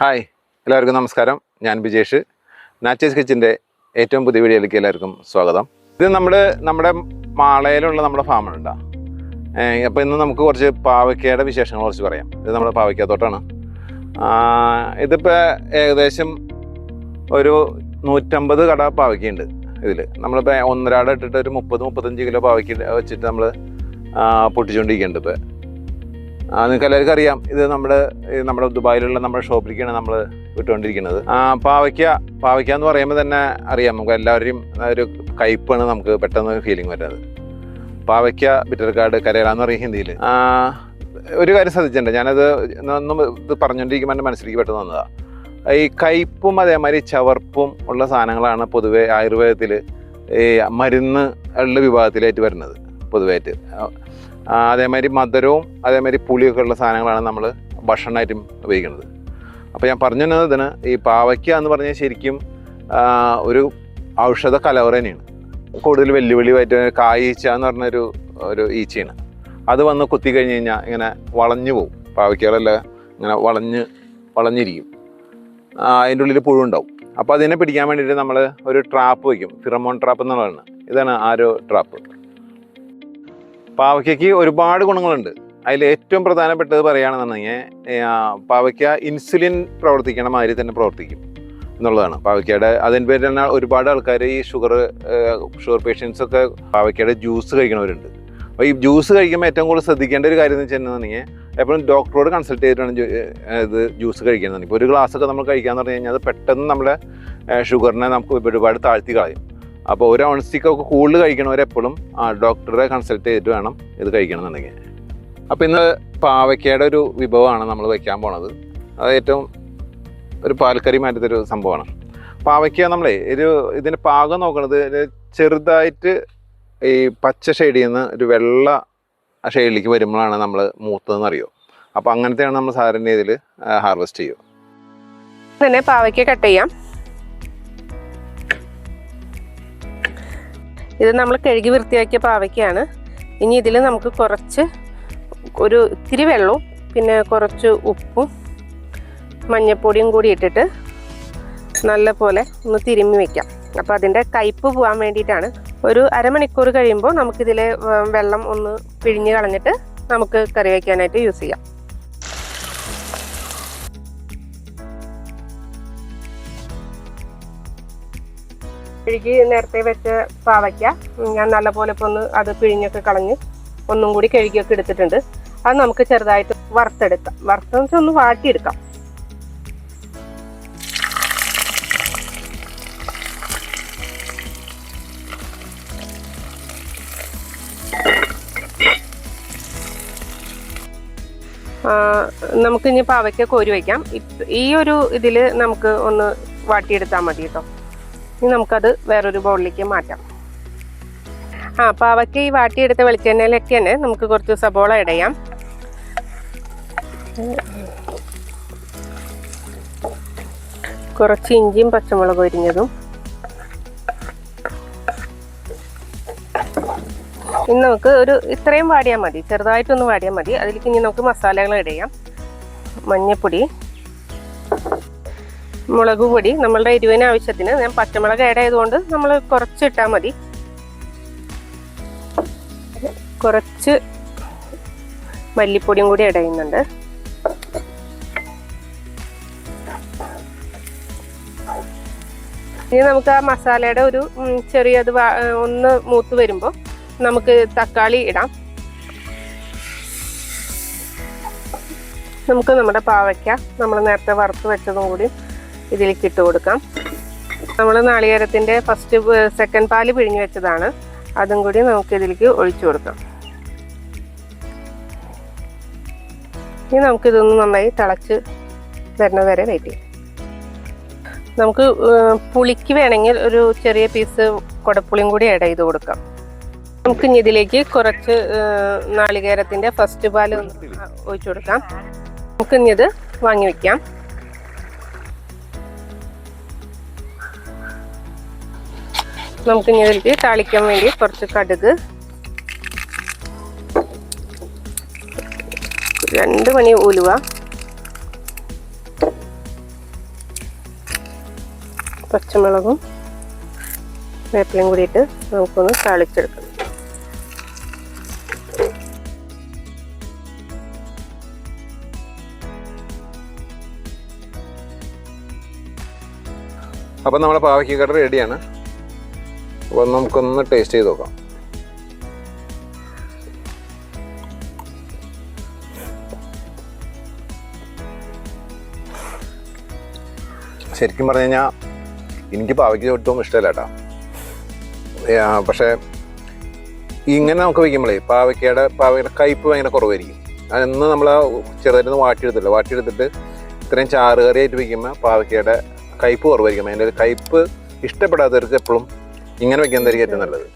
Hi എല്ലാവർക്കും നമസ്കാരം. ഞാൻ ബിജേഷ്. നാച്ചേസ് കിച്ചന്റെ ഏറ്റവും പുതിയ വീഡിയോയിലേക്ക് എല്ലാവർക്കും സ്വാഗതം. ഇത് നമ്മൾ നമ്മുടെ മാളയിലുള്ള നമ്മുടെ ഫാമുണ്ടാ. അപ്പോൾ ഇന്ന് നമുക്ക് കുറച്ച് പാവയ്ക്കയുടെ വിശേഷങ്ങൾ കുറച്ച് പറയാം. ഇത് നമ്മുടെ പാവയ്ക്കത്തോട്ടാണ്. ഇതിപ്പോൾ ഏകദേശം ഒരു നൂറ്റമ്പത് കട പാവയ്ക്കുണ്ട് ഇതിൽ നമ്മളിപ്പോൾ ഒന്നരാട ഇട്ടിട്ട് ഒരു മുപ്പത് മുപ്പത്തഞ്ച് കിലോ പാവയ്ക്ക വെച്ചിട്ട് നമ്മൾ പൊട്ടിച്ചുകൊണ്ടിരിക്കുന്നുണ്ട് ഇപ്പോൾ നിങ്ങൾക്ക് എല്ലാവർക്കും അറിയാം. ഇത് നമ്മുടെ നമ്മുടെ ദുബായിലുള്ള നമ്മുടെ ഷോപ്പിലേക്കാണ് നമ്മൾ വിട്ടുകൊണ്ടിരിക്കുന്നത്. പാവയ്ക്ക പാവയ്ക്ക എന്ന് പറയുമ്പോൾ തന്നെ അറിയാം. നമുക്ക് എല്ലാവരെയും ഒരു കയ്പാണ് നമുക്ക് പെട്ടെന്ന് ഫീലിംഗ് വരുന്നത്. പാവയ്ക്ക ബിറ്റർക്കാട് കരേല എന്ന് പറയും ഹിന്ദിയിൽ. ഒരു കാര്യം ശ്രദ്ധിച്ചിട്ടുണ്ട്. ഞാനത് ഒന്നും ഇത് പറഞ്ഞുകൊണ്ടിരിക്കുമ്പോൾ എന്റെ മനസ്സിലേക്ക് പെട്ടെന്ന് വന്നതാണ് ഈ കയ്പും അതേമാതിരി ചവർപ്പും ഉള്ള സാധനങ്ങളാണ് പൊതുവേ ആയുർവേദത്തിൽ ഈ മരുന്ന് ഉള്ള വിഭാഗത്തിലായിട്ട് വരുന്നത് പൊതുവായിട്ട്. അതേമാതിരി മധുരവും അതേമാതിരി പുളിയൊക്കെ ഉള്ള സാധനങ്ങളാണ് നമ്മൾ ഭക്ഷണമായിട്ടും ഉപയോഗിക്കുന്നത്. അപ്പോൾ ഞാൻ പറഞ്ഞു തന്നത് ഇതിന് ഈ പാവയ്ക്ക എന്ന് പറഞ്ഞാൽ ശരിക്കും ഒരു ഔഷധ കലവറ തന്നെയാണ്. കൂടുതൽ വെല്ലുവിളി വെല്ലുവിളിയായിട്ട് കായീച്ച എന്ന് പറഞ്ഞൊരു ഒരു ഈച്ചയാണ്. അത് വന്ന് കുത്തി കഴിഞ്ഞ് കഴിഞ്ഞാൽ ഇങ്ങനെ വളഞ്ഞു പോകും പാവയ്ക്കകളെല്ലാം ഇങ്ങനെ വളഞ്ഞ് വളഞ്ഞിരിക്കും. ആ, അതിന്റെ ഉള്ളിൽ പുഴുണ്ടാവും അപ്പോൾ അതിനെ പിടിക്കാൻ വേണ്ടിയിട്ട് നമ്മൾ ഒരു ട്രാപ്പ് വയ്ക്കും. ഫിറമോൺ ട്രാപ്പ് എന്നുള്ളതാണ്. ഇതാണ് ആരോ ട്രാപ്പ്. പാവയ്ക്കയ്ക്ക് ഒരുപാട് ഗുണങ്ങളുണ്ട്. അതിൽ ഏറ്റവും പ്രധാനപ്പെട്ടത് പറയുകയാണെന്നുണ്ടെങ്കിൽ പാവയ്ക്ക ഇൻസുലിൻ പ്രവർത്തിക്കണ മാതിരി തന്നെ പ്രവർത്തിക്കും എന്നുള്ളതാണ്. പാവയ്ക്കയുടെ അതിന്റെ പേരിൽ തന്നെ ഒരുപാട് ആൾക്കാർ ഈ ഷുഗർ ഷുഗർ പേഷ്യൻസ് ഒക്കെ പാവയ്ക്കയുടെ ജ്യൂസ് കഴിക്കണവരുണ്ട്. അപ്പോൾ ഈ ജ്യൂസ് കഴിക്കുമ്പോൾ ഏറ്റവും കൂടുതൽ ശ്രദ്ധിക്കേണ്ട ഒരു കാര്യം എന്ന് വെച്ചിട്ടുണ്ടെങ്കിൽ എപ്പോഴും ഡോക്ടറോട് കൺസൾട്ട് ചെയ്തിട്ടാണ് ഇത് ജ്യൂസ് കഴിക്കുന്നത് ഇപ്പോൾ ഒരു ഗ്ലാസ് ഒക്കെ നമ്മൾ കഴിക്കാന്ന് പറഞ്ഞു കഴിഞ്ഞാൽ അത് പെട്ടെന്ന് നമ്മുടെ ഷുഗറിനെ നമുക്ക് ഒരുപാട് താഴ്ത്തി കളയും. അപ്പോൾ ഒരു ഔൺസ്റ്റിക്കൊക്കെ കൂടുതൽ കഴിക്കണവരെപ്പോഴും ഡോക്ടറെ കൺസൾട്ട് ചെയ്തിട്ട് വേണം ഇത് കഴിക്കണമെന്നുണ്ടെങ്കിൽ. അപ്പോൾ ഇന്ന് പാവയ്ക്കയുടെ ഒരു വിഭവമാണ് നമ്മൾ വയ്ക്കാൻ പോണത്. അത് ഏറ്റവും ഒരു പാൽക്കറി മാറ്റത്തൊരു സംഭവമാണ്. പാവയ്ക്ക നമ്മളെ ഒരു ഇതിന്റെ പാകം നോക്കണത് ചെറുതായിട്ട് ഈ പച്ച ഷെയ്ഡിൽ നിന്ന് ഒരു വെള്ള ഷെയ്ഡിലേക്ക് വരുമ്പോഴാണ് നമ്മൾ മൂത്തതെന്ന് അറിയോ അപ്പോൾ അങ്ങനത്തെയാണ് നമ്മൾ സാധാരണ രീതിയിൽ ഹാർവെസ്റ്റ് ചെയ്യുക. തന്നെ പാവയ്ക്ക കട്ട് ചെയ്യാം. ഇത് നമ്മൾ കഴുകി വൃത്തിയാക്കിയ പാവയ്ക്കാണ്. ഇനി ഇതിൽ നമുക്ക് കുറച്ച് ഒരു ഇത്തിരി വെള്ളവും പിന്നെ കുറച്ച് ഉപ്പും മഞ്ഞൾപ്പൊടിയും കൂടി ഇട്ടിട്ട് നല്ല പോലെ ഒന്ന് തിരുമ്മി വെക്കാം. അപ്പോൾ അതിന്റെ കയ്പ്പ് പോകാൻ വേണ്ടിയിട്ടാണ്. ഒരു അരമണിക്കൂർ കഴിയുമ്പോൾ നമുക്കിതിലെ വെള്ളം ഒന്ന് പിഴിഞ്ഞ് കളഞ്ഞിട്ട് നമുക്ക് കറി വയ്ക്കാനായിട്ട് യൂസ് ചെയ്യാം. കഴുകി നേരത്തെ വെച്ച പാവയ്ക്ക ഞാൻ നല്ലപോലെ ഇപ്പോൾ ഒന്ന് അത് പിഴിഞ്ഞൊക്കെ കളഞ്ഞ് ഒന്നും കൂടി കഴുകിയൊക്കെ എടുത്തിട്ടുണ്ട്. അത് നമുക്ക് ചെറുതായിട്ട് വറുത്തെടുക്കാം. വറുത്തെന്ന് വെച്ചാൽ ഒന്ന് വാട്ടിയെടുക്കാം. ആ, നമുക്ക് ഇനി പാവയ്ക്ക കോരി വയ്ക്കാം ഈ ഒരു ഇതിൽ നമുക്ക് ഒന്ന് വാട്ടിയെടുത്താൽ മതി കേട്ടോ. ഇനി നമുക്കത് വേറൊരു ബൗളിലേക്ക് മാറ്റാം. ആ അപ്പോൾ അവയ്ക്ക് ഈ വാട്ടിയെടുത്ത വെളിച്ചെണ്ണയിലേക്ക് തന്നെ നമുക്ക് കുറച്ച് സബോള ഇടയാം കുറച്ച് ഇഞ്ചിയും പച്ചമുളക് അരിഞ്ഞതും. ഇനി നമുക്ക് ഒരു ഇത്രയും വാടിയാൽ മതി. ചെറുതായിട്ടൊന്ന് വാടിയാൽ മതി. അതിലേക്ക് ഇനി നമുക്ക് മസാലകൾ ഇടയാം മഞ്ഞൾപ്പൊടി മുളക് പൊടി നമ്മളുടെ എരിവിന് ആവശ്യത്തിന്. ഞാൻ പച്ചമുളക് ആഡ് ആയതുകൊണ്ട് നമ്മൾ കുറച്ച് ഇട്ടാൽ മതി. കുറച്ച് മല്ലിപ്പൊടിയും കൂടി ആഡ് ചെയ്യുന്നുണ്ട്. ഇനി നമുക്ക് ആ മസാലയുടെ ഒരു ചെറിയ ചെറിയത് ഒന്ന് മൂത്ത് വരുമ്പോൾ നമുക്ക് തക്കാളി ഇടാം. നമുക്ക് നമ്മുടെ പാവയ്ക്ക നമ്മൾ നേരത്തെ വറുത്ത് വെച്ചതും കൂടി ഇതിലേക്ക് ഇട്ട് കൊടുക്കാം നമ്മൾ നാളികേരത്തിന്റെ ഫസ്റ്റ് സെക്കൻഡ് പാൽ പിഴിഞ്ഞ് വെച്ചതാണ്. അതും കൂടി നമുക്ക് ഇതിലേക്ക് ഒഴിച്ചു കൊടുക്കാം. ഇനി നമുക്കിതൊന്ന് നന്നായി തിളച്ച് വരുന്നത് വരെ വെയിറ്റ് ചെയ്യാം. നമുക്ക് പുളിക്ക് വേണമെങ്കിൽ ഒരു ചെറിയ പീസ് കുടപ്പുളിയും കൂടി ആഡ് ചെയ്ത് കൊടുക്കാം. നമുക്ക് ഇനി ഇതിലേക്ക് കുറച്ച് നാളികേരത്തിന്റെ ഫസ്റ്റ് പാൽ ഒഴിച്ചു കൊടുക്കാം. നമുക്ക് ഇനി ഇത് വാങ്ങി വെക്കാം. നമുക്ക് ഇനി ഇതിലേക്ക് താളിക്കാൻ വേണ്ടി കുറച്ച് കടുക്. രണ്ട് മണി ഉലുവ. പച്ചമുളകും വേപ്പിലയും കൂടിയിട്ട് നമുക്കൊന്ന് താളിച്ചെടുക്കാം. അപ്പം നമ്മുടെ പാവയ്ക്ക് കട റെഡിയാണ് അപ്പോൾ നമുക്കൊന്ന് ടേസ്റ്റ് ചെയ്ത് നോക്കാം. ശരിക്കും പറഞ്ഞു കഴിഞ്ഞാൽ എനിക്ക് പാവയ്ക്ക് ഒട്ടും ഇഷ്ടമല്ല കേട്ടോ പക്ഷേ ഇങ്ങനെ നമുക്ക് വയ്ക്കുമ്പോഴേ പാവയ്ക്കയുടെ പാവയുടെ കയ്പ്പ് ഭയങ്കര കുറവായിരിക്കും. അന്ന് നമ്മൾ ചെറുതായിട്ട് വാട്ടിയെടുത്തില്ല വാട്ടിയെടുത്തിട്ട് ഇത്രയും ചാറ് കറിയായിട്ട് വയ്ക്കുമ്പോൾ പാവയ്ക്കയുടെ കയ്പ്പ് കുറവായിരിക്കും. അതിന്റെ കയ്പ്പ് ഇഷ്ടപ്പെടാത്തവർക്ക് എപ്പോഴും ഇങ്ങനെ വെക്കുന്നതായിരിക്കും ഏറ്റവും നല്ലത്.